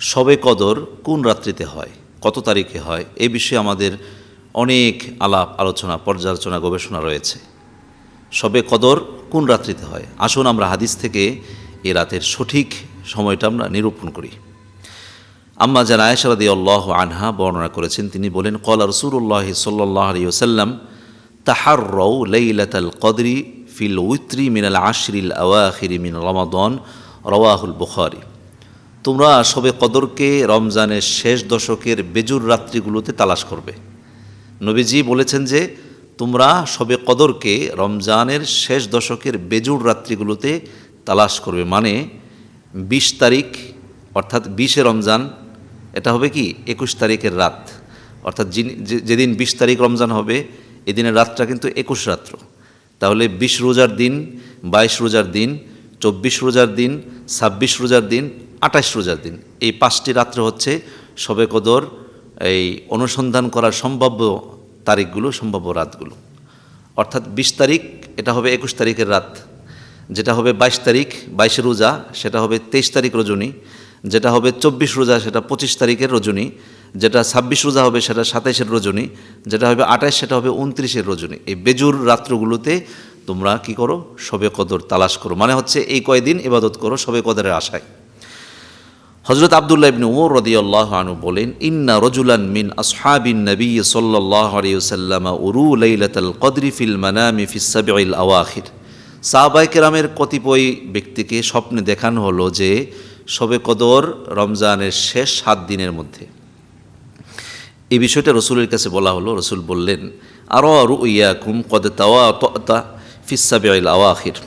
শবে কদর কোন রাত্রিতে হয়? কত তারিখে হয়? এ বিষয়ে আমাদের অনেক আলাপ, আলোচনা, পর্যালোচনা, গবেষণা রয়েছে। শবে কদর কোন রাত্রিতে হয়? আসুন আমরা হাদিস থেকে এ রাতের সঠিক সময়টা আমরা নিরূপণ করি। আম্মা জান আয়সারদি আল্লাহ আনহা বর্ণনা করেছেন, তিনি বলেন কলা রসুল্লাহ সাল্লাহ আলী ওসাল্লাম তাহার রৌ লাইলাতাল কদরি ফিল উইত্রি মিনাল আশরিল আওয়াখিরি মিন রমাদন, রওয়াহুল বুখারি। তোমরা সবে কদরকে রমজানের শেষ দশকের বেজুর রাত্রিগুলোতে তালাশ করবে। নবীজি বলেছেন যে, তোমরা সবে কদরকে রমজানের শেষ দশকের বেজুর রাত্রিগুলোতে তালাশ করবে। মানে বিশ তারিখ, অর্থাৎ বিশে রমজান, এটা হবে কি? একুশ তারিখের রাত। অর্থাৎ যেদিন বিশ তারিখ রমজান হবে, এদিনের রাতটা কিন্তু একুশ রাত্র। তাহলে বিশ রোজার দিন, বাইশ রোজার দিন, চব্বিশ রোজার দিন, ছাব্বিশ রোজার দিন আঠাশ রোজার দিন। এই পাঁচটি রাত্র হচ্ছে সবে কদর, এই অনুসন্ধান করার সম্ভাব্য তারিখগুলো, সম্ভাব্য রাতগুলো। অর্থাৎ বিশ তারিখ, এটা হবে একুশ তারিখের রাত। যেটা হবে বাইশ তারিখ, বাইশে রোজা, সেটা হবে তেইশ তারিখ রজনী। যেটা হবে চব্বিশ রোজা, সেটা পঁচিশ তারিখের রজনী। যেটা ছাব্বিশ রোজা হবে, সেটা সাতাইশের রজনী। যেটা হবে আঠাশ, সেটা হবে উনত্রিশের রজনী। এই বেজুর রাত্রগুলোতে তোমরা কি করো? সবে কদর তালাশ করো। মানে হচ্ছে এই কয়দিন ইবাদত করো সবে কদরের আশায়। হজরত আবদুল্লাহ ইবনে উমর রদিয়াল্লাহ আনু বলেন, ইন্না রজুলান মিন আসহাবিন নবী সাল্লাল্লাহু আলাইহি ওয়াসাল্লাম উরু লাইলাতাল কদরি ফিল মানামি ফিস সাবিল আওয়াখির। সাহাবাই কেরামের কতিপয় ব্যক্তিকে স্বপ্নে দেখানো হলো যে, শবে কদর রমজানের শেষ সাত দিনের মধ্যে। এই বিষয়টা রসুলের কাছে বলা হলো। রসুল বললেন আরও আরু ইয়াকুম কদ তাওয়া ফিসাবিল আওয়াখির।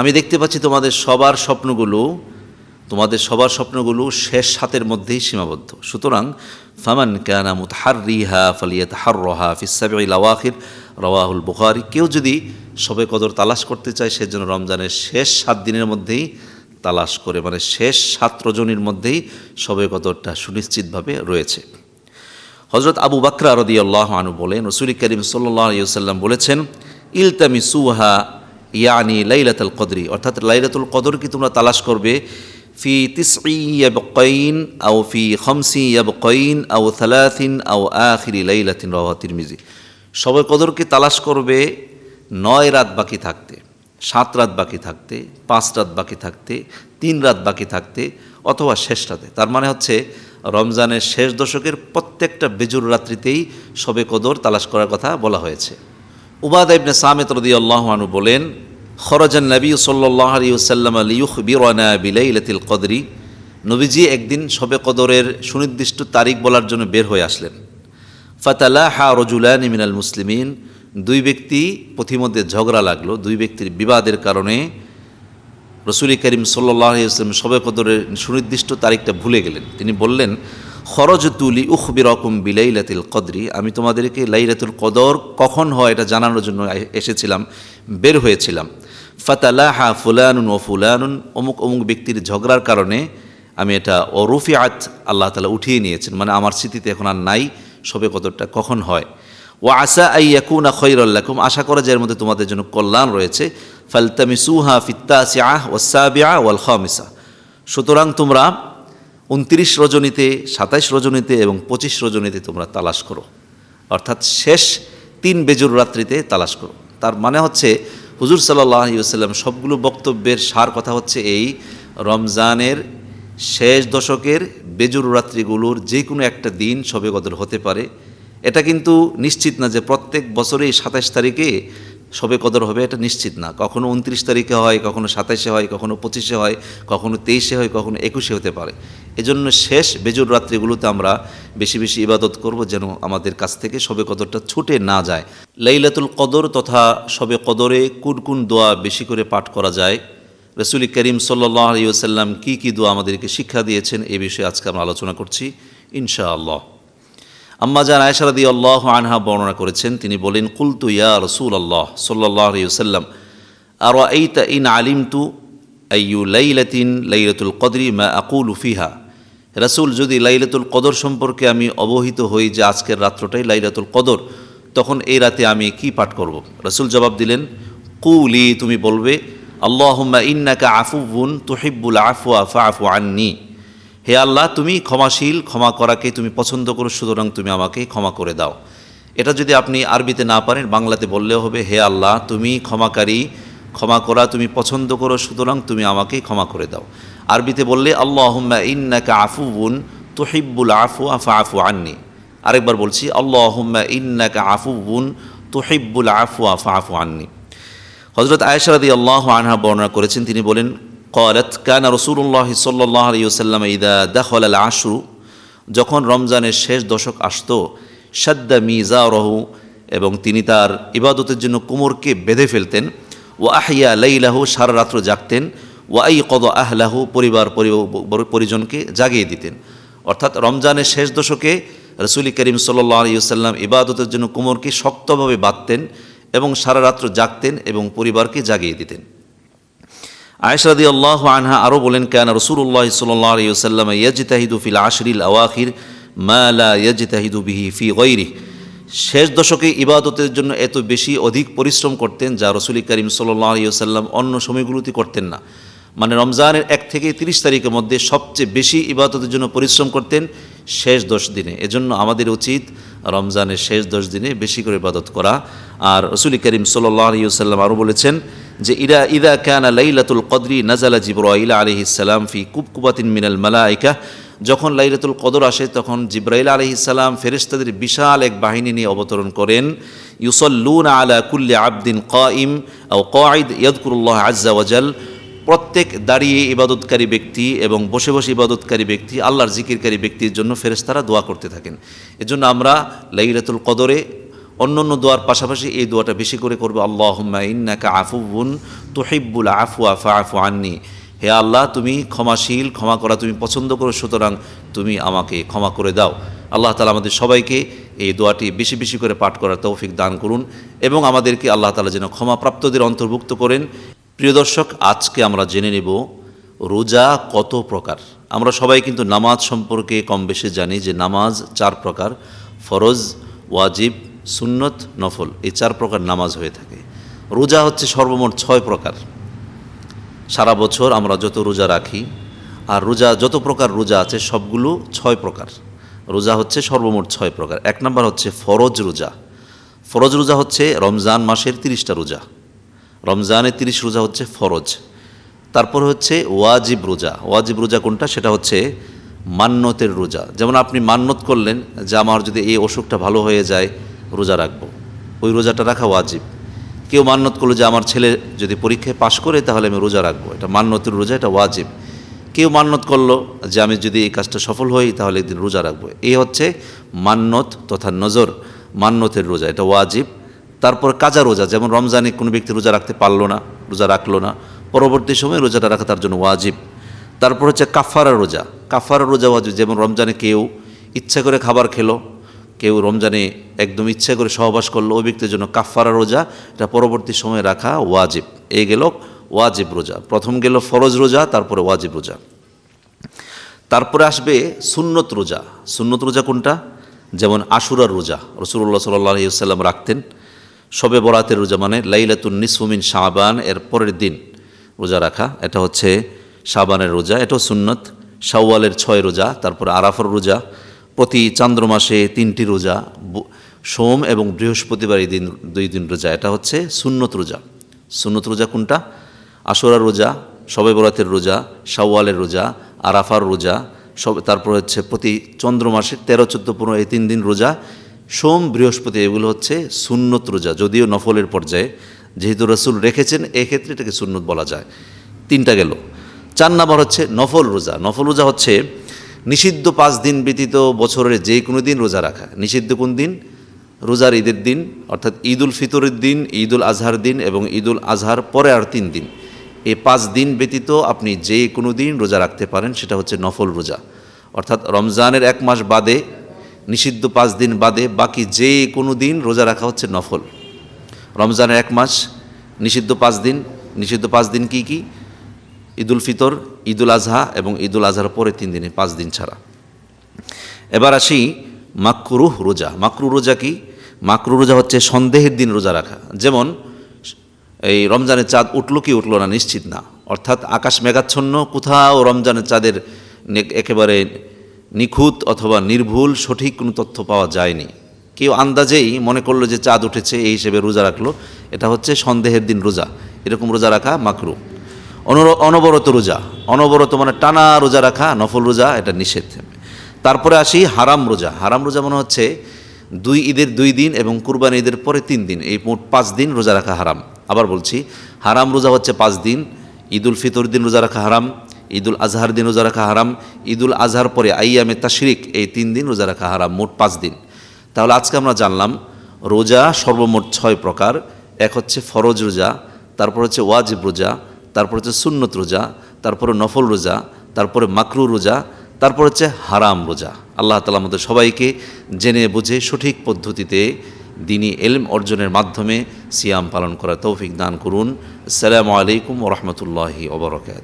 আমি দেখতে পাচ্ছি তোমাদের সবার স্বপ্নগুলো তোমাদের সবার স্বপ্নগুলো শেষ সাতের মধ্যেই সীমাবদ্ধ। সুতরাং, ফামান কানা মুতহার রিহা ফালিয়াত হার রহা ফিসাবিল আওয়াখির রওয়াহুল বুখারি। কেউ যদি সবে কদর তালাশ করতে চায়, সেজন্য রমজানের শেষ সাত দিনের মধ্যেই তালাশ করে মানে শেষ সাত রজনীর মধ্যেই সবে কদরটা সুনিশ্চিতভাবে রয়েছে। হজরত আবু বাকরা রদি আল্লাহ আনু বলেন, রসুল করিম সাল্লাম বলেছেন ইলতামি সুহা ইয়ানি লাইলাতুল কদরি। অর্থাৎ লাইলাতুল কদর কি তোমরা তালাশ করবে? ফি তিসঈ ইয়াবকাইন আও ফি খমসি ইয়াবকাইন আও থালাথিন আও আখিরি লাইলাতিন রাওয়া তিরমিজি। সবে কদরকে তালাশ করবে? নয় রাত বাকি থাকতে, সাত রাত বাকি থাকতে, পাঁচ রাত বাকি থাকতে, তিন রাত বাকি থাকতে অথবা শেষ রাতে। তার মানে হচ্ছে রমজানের শেষ দশকের প্রত্যেকটা বেজুর রাত্রিতেই সবে কদর তালাশ করার কথা বলা হয়েছে। উবাদ ইবনে সামেত রদি আল্লাহ আনু বলেন খরজান নবী সাল্লাহ আলী সাল্লাম আলিউখ বিরানা বিলাইলাতিল কদরি। নবীজি একদিন সবে কদরের সুনির্দিষ্ট তারিখ বলার জন্য বের হয়ে আসলেন। ফাতালাহা রজুলান মিনাল মুসলিমিন। দুই ব্যক্তি পথিমধ্যে ঝগড়া লাগল। দুই ব্যক্তির বিবাদের কারণে রসুল করিম সাল্লাহ ইসলাম সবে কদরের সুনির্দিষ্ট তারিখটা ভুলে গেলেন। তিনি বললেন খরজ তুলি উখ বিরকম বিলাইলাতিল কদরি। আমি তোমাদেরকে লাইলাতুল কদর কখন হয় এটা জানানোর জন্য এসেছিলাম, বের হয়েছিলাম। ফাতালাহা ফুলানুন ও ফুলানুন, অমুক অমুক ব্যক্তির ঝগড়ার কারণে আমি এটা অরুফিয়াত আল্লাহ তালা উঠিয়ে নিয়েছেন। মানে আমার স্মৃতিতে এখন আর নাই সবে কদরটা কখন হয়। ও আসা আই ইয়াকুনা খৈরুল্লাকুম আশা করা যায় এর মধ্যে তোমাদের জন্য কল্যাণ রয়েছে। ফালতামি সুহা ফিত্তাসিআহ ওয়াসাবিআ ওয়াল খামিসা সুতরাং তোমরা উনত্রিশ রজনীতে, সাতাইশ রজনীতে এবং পঁচিশ রজনীতে তোমরা তালাশ করো। অর্থাৎ শেষ তিন বেজুর রাত্রিতে তালাশ করো। তার মানে হচ্ছে হুজুর সাল্লাহ সাল্লাম সবগুলো বক্তব্যের সার কথা হচ্ছে এই, রমজানের শেষ দশকের বেজুর রাত্রিগুলোর যে কোনো একটা দিন সবে কদর হতে পারে। এটা কিন্তু নিশ্চিত না যে প্রত্যেক বছরেই সাতাশ তারিখে সবে কদর হবে, এটা নিশ্চিত না। কখনো উনত্রিশ তারিখে হয়, কখনো সাতাশে হয়, কখনো পঁচিশে হয়, কখনো তেইশে হয়, কখনো একুশে হতে পারে। এজন্য শেষ বেজুর রাত্রিগুলোতে আমরা বেশি বেশি ইবাদত করব যেন আমাদের কাছ থেকে সবে কদরটা ছুটে না যায়। লাইলাতুল কদর তথা সবে কদরে কোন কোন দোয়া বেশি করে পাঠ করা যায়? রসুল করিম সাল্লাহ আলিয়াল্লাম কী কী দোয়া আমাদেরকে শিক্ষা দিয়েছেন? এ বিষয়ে আজকে আমরা আলোচনা করছি, ইনশাআল্লাহ। আম্মা জান আয়সারাদি আল্লাহ আনহা বর্ণনা করেছেন, তিনি বলেন, কুলতু ইয়া রসুল আল্লাহ সাল্লাহ আলিয়াল্লাম আর এই তা ইন আলিম তু আইয়ু লাইলাতিন লাইলাতুল কদরি মা আকুল ফিহা? রাসুল, যদি লাইলাতুল কদর সম্পর্কে আমি অবহিত হই যে আজকের রাত্রটাই লাইলাতুল কদর, তখন এই রাতে আমি কি পাঠ করব? রাসুল জবাব দিলেন, কুলি, তুমি বলবে, আল্লাহুম্মা ইন্নাকা আফুবুন তুহিব্বুল আফওয়া ফাফু আন্নি। হে আল্লাহ, তুমি ক্ষমাশীল, ক্ষমা করাকে তুমি পছন্দ করো, সুতরাং তুমি আমাকে ক্ষমা করে দাও। এটা যদি আপনি আরবিতে না পারেন, বাংলাতে বললেও হবে, হে আল্লাহ, তুমি ক্ষমাকারী, ক্ষমা করা তুমি পছন্দ করো, সুতরাং তুমি আমাকে ক্ষমা করে দাও। আরবিতে বললে আল্লাহ ইন্নাকা আফুবুন তুহিব্বুল আফু আফা আফু আননি। আরেকবার বলছি আল্লাহ ইন্নাকা আফুবুন তুহিব্বুল আফু আফা আফু আননি। হজরত আয়েশারদি আল্লাহ আনহা বর্ণনা করেছেন, তিনি বলেন কলত কান রসুল্লাহ সাল্লাহ আলী ওসাল্লাম ইদা দখল আল আশু যখন রমজানের শেষ দশক আসত, সাদ্দা মিজা রহু এবং তিনি তার ইবাদতের জন্য কুমোরকে বেঁধে ফেলতেন। ও আহিয়া লাইলাহু, সারা রাত্র জাগতেন। ওয়াই কদ আহলাহু, পরিবার পরিজনকে জাগিয়ে দিতেন। অর্থাৎ রমজানের শেষ দশকে রসুল করিম সাল্লাহ আলিয়াল্লাম ইবাদতের জন্য কুমোরকে শক্তভাবে বাঁধতেন এবং সারা রাত্র জাগতেন এবং পরিবারকে জাগিয়ে দিতেন। আয়সাদি আল্লাহ আনহা আরও বলেন, কেন রসুল্লাহ সাল্লাহ আলিয়াল্লাম ইয়াজিতাহিদু ফিল আশরিল আওয়াখির মা লা ইয়াজিতাহিদু বিহি ফি গৈরি শেষ দশকে ইবাদতের জন্য এত বেশি অধিক পরিশ্রম করতেন যা রসুল করিম সাল্লাহ আলিয়াল্লাম অন্য সময়গুলোতে করতেন না। মানে রমজানের এক থেকে তিরিশ তারিখের মধ্যে সবচেয়ে বেশি ইবাদতের জন্য পরিশ্রম করতেন শেষ দশ দিনে। এজন্য আমাদের উচিত রমজানের শেষ দশ দিনে বেশি করে ইবাদত করা। আর রসুল করিম সাল্লাহ আলিয়াল্লাম আরও বলেছেন যে ইরা ইদা কানা লাইলাতুল কদরি নাজালা জিব্রাইল আলহিসাল্লাম ফি কুবকুবাতিন মিনাল মালাইকা, যখন লাইলাতুল কদর আসে তখন জিব্রাইল আলহিসাল্লাম ফেরেশতাদের বিশাল এক বাহিনী নিয়ে অবতরণ করেন। ইউসল্লুন আলা কুল্লি আবদিন কাইম ও কাঈদ ইয়াদকুরুল্লাহ আজ্জা ওয়াজাল। প্রত্যেক দাঁড়িয়ে ইবাদতকারী ব্যক্তি এবং বসে বসে ইবাদতকারী ব্যক্তি, আল্লাহর জিকিরকারী ব্যক্তির জন্য ফেরেস্তারা দোয়া করতে থাকেন। এজন্য আমরা লাইলাতুল কদরে অন্য অন্য দোয়ার পাশাপাশি এই দোয়াটা বেশি করে করব আল্লাহ ইন্নাকা আফুবুন তুহিব্বুল আফু আফা আফু আননি। হে আল্লাহ, তুমি ক্ষমাশীল, ক্ষমা করা তুমি পছন্দ করো, সুতরাং তুমি আমাকে ক্ষমা করে দাও। আল্লাহ তালা আমাদের সবাইকে এই দোয়াটি বেশি বেশি করে পাঠ করার তৌফিক দান করুন এবং আমাদেরকে আল্লাহ তালা যেন ক্ষমাপ্রাপ্তদের অন্তর্ভুক্ত করেন। প্রিয় দর্শক, আজকে আমরা জেনে নেব রোজা কত প্রকার। আমরা সবাই কিন্তু নামাজ সম্পর্কে কম বেশি জানি যে নামাজ চার প্রকার, ফরজ, ওয়াজিব সুন্নত, নফল, এই চার প্রকার নামাজ হয়ে থাকে। রোজা হচ্ছে সর্বমোট ছয় প্রকার। সারা বছর আমরা যত রোজা রাখি, আর রোজা, যত প্রকার রোজা আছে, সবগুলো ছয় প্রকার। রোজা হচ্ছে সর্বমোট ছয় প্রকার। এক নম্বর হচ্ছে ফরজ রোজা। ফরজ রোজা হচ্ছে রমজান মাসের তিরিশটা রোজা। রমজানের তিরিশ রোজা হচ্ছে ফরজ। তারপর হচ্ছে ওয়াজিব রোজা। ওয়াজিব রোজা কোনটা? সেটা হচ্ছে মান্যতের রোজা। যেমন আপনি মান্যত করলেন, যে আমার যদি এই অসুখটা ভালো হয়ে যায় রোজা রাখব। ওই রোজাটা রাখা ওয়াজিব। কেউ মান্যত করল যে, আমার ছেলে যদি পরীক্ষায় পাশ করে, তাহলে আমি রোজা রাখব। এটা মান্যতের রোজা, এটা ওয়াজিব। কেউ মান্যত করল যে, আমি যদি এই কাজটা সফল হই, তাহলে একদিন রোজা রাখব। এই হচ্ছে মান্যত তথা নজর মান্যতের রোজা, এটা ওয়াজিব। তারপর কাজা রোজা, যেমন রমজানে কোনো ব্যক্তি রোজা রাখতে পারল না, রোজা রাখল না, পরবর্তী সময় রোজাটা রাখা তার জন্য ওয়াজিব। তারপর হচ্ছে কাফারা রোজা। কাফারা রোজা ওয়াজিব, যেমন রমজানে কেউ ইচ্ছা করে খাবার খেলো কেউ রমজানে একদম ইচ্ছা করে সহবাস করল, ওই ব্যক্তির জন্য কাফারা রোজা, এটা পরবর্তী সময়ে রাখা ওয়াজিব। এই গেল ওয়াজিব রোজা। প্রথম গেল ফরজ রোজা, তারপরে ওয়াজিব রোজা। তারপরে আসবে সুন্নত রোজা। সুন্নত রোজা কোনটা? যেমন আশুরার রোজা রসুল্লাহ সাল্লাহ সাল্লাম রাখতেন। সবে বরাতের রোজা মানে লাইলাতুন নিসফুমিন শাহবান এর পরের দিন রোজা রাখা। এটা হচ্ছে শাবানের রোজা, এটাও সুন্নত। শাওয়ালের ছয় রোজা, তারপরে আরাফর রোজা। প্রতি চান্দ্র মাসে তিনটি রোজা সোম এবং বৃহস্পতিবার এই দিন দুই দিন রোজা। এটা হচ্ছে সুন্নত রোজা। সুন্নত রোজা কোনটা? আশোরার রোজা, সবে বরাতের রোজা, শাওয়ালের রোজা, আরাফার রোজা, সব তারপর হচ্ছে প্রতি চন্দ্র মাসে তেরো, চোদ্দ, পনেরো এই তিন দিন রোজা। সোম, বৃহস্পতি এগুলো হচ্ছে সুন্নত রোজা, যদিও নফলের পর্যায়ে। যেহেতু রসুল রেখেছেন, এক্ষেত্রে এটাকে সুন্নত বলা যায়। তিনটা গেল। চার নাম্বার হচ্ছে নফল রোজা। নফল রোজা হচ্ছে নিষিদ্ধ পাঁচ দিন ব্যতীত বছরের যে কোনো দিন রোজা রাখা। নিষিদ্ধ কোন দিন? রোজার ঈদের দিন, অর্থাৎ ঈদ উল ফিতরের দিন ঈদ উল আজহার দিন এবং ঈদ উল আজহার পরে আর তিন দিন। এই পাঁচ দিন ব্যতীত আপনি যে কোনো দিন রোজা রাখতে পারেন, সেটা হচ্ছে নফল রোজা। অর্থাৎ রমজানের এক মাস বাদে, নিষিদ্ধ পাঁচ দিন বাদে বাকি যে কোনো দিন রোজা রাখা হচ্ছে নফল। রমজানের এক মাস, নিষিদ্ধ পাঁচ দিন, নিষিদ্ধ পাঁচ দিন কি কি? ঈদুল ফিতর ঈদুল আজহা এবং ঈদুল আজহার পরে তিন দিনে, পাঁচ দিন ছাড়া। এবার আসি মাকরুহ রোজা। মাকরু রোজা কি? মাকরু রোজা হচ্ছে সন্দেহের দিন রোজা রাখা। যেমন, এই রমজানের চাঁদ উঠল কি উঠল না নিশ্চিত না। অর্থাৎ আকাশ মেঘাচ্ছন্ন, কোথাও রমজানের চাঁদের একেবারে নিখুঁত অথবা নির্ভুল, সঠিক কোনো তথ্য পাওয়া যায়নি। কেউ আন্দাজেই মনে করল যে চাঁদ উঠেছে, এই হিসেবে রোজা রাখল। এটা হচ্ছে সন্দেহের দিন রোজা। এরকম রোজা রাখা মাকরু। অনবরত রোজা। অনবরত মানে টানা রোজা রাখা, নফল রোজা, এটা নিষেধ। তারপরে আসি হারাম রোজা। হারাম রোজা মনে হচ্ছে দুই ঈদের দুই দিন এবং কুরবানি ঈদের পরে তিন দিন। এই মোট পাঁচ দিন রোজা রাখা হারাম। আবার বলছি, হারাম রোজা হচ্ছে পাঁচ দিন, ঈদুল ফিতর দিন রোজা রাখা হারাম, ঈদুল আজহার দিন রোজা রাখা হারাম, ঈদুল আজহার পরে আইয়ামে তাশরিক, এই তিন দিন রোজা রাখা হারাম, মোট পাঁচ দিন। তাহলে আজকে আমরা জানলাম, রোজা সর্বমোট ছয় প্রকার। এক হচ্ছে ফরজ রোজা, তারপর হচ্ছে ওয়াজিব রোজা তারপর হচ্ছে সুন্নত রোজা, তারপরে নফল রোজা, তারপরে মাকরু রোজা, তারপর হচ্ছে হারাম রোজা। আল্লাহ তালা আমাদের সবাইকে জেনে বুঝে সঠিক পদ্ধতিতে দিনই এলম অর্জনের মাধ্যমে সিয়াম পালন করা তৌফিক দান করুন। আসসালামু আলাইকুম ওরহমতুল্লাহি ওবরকাত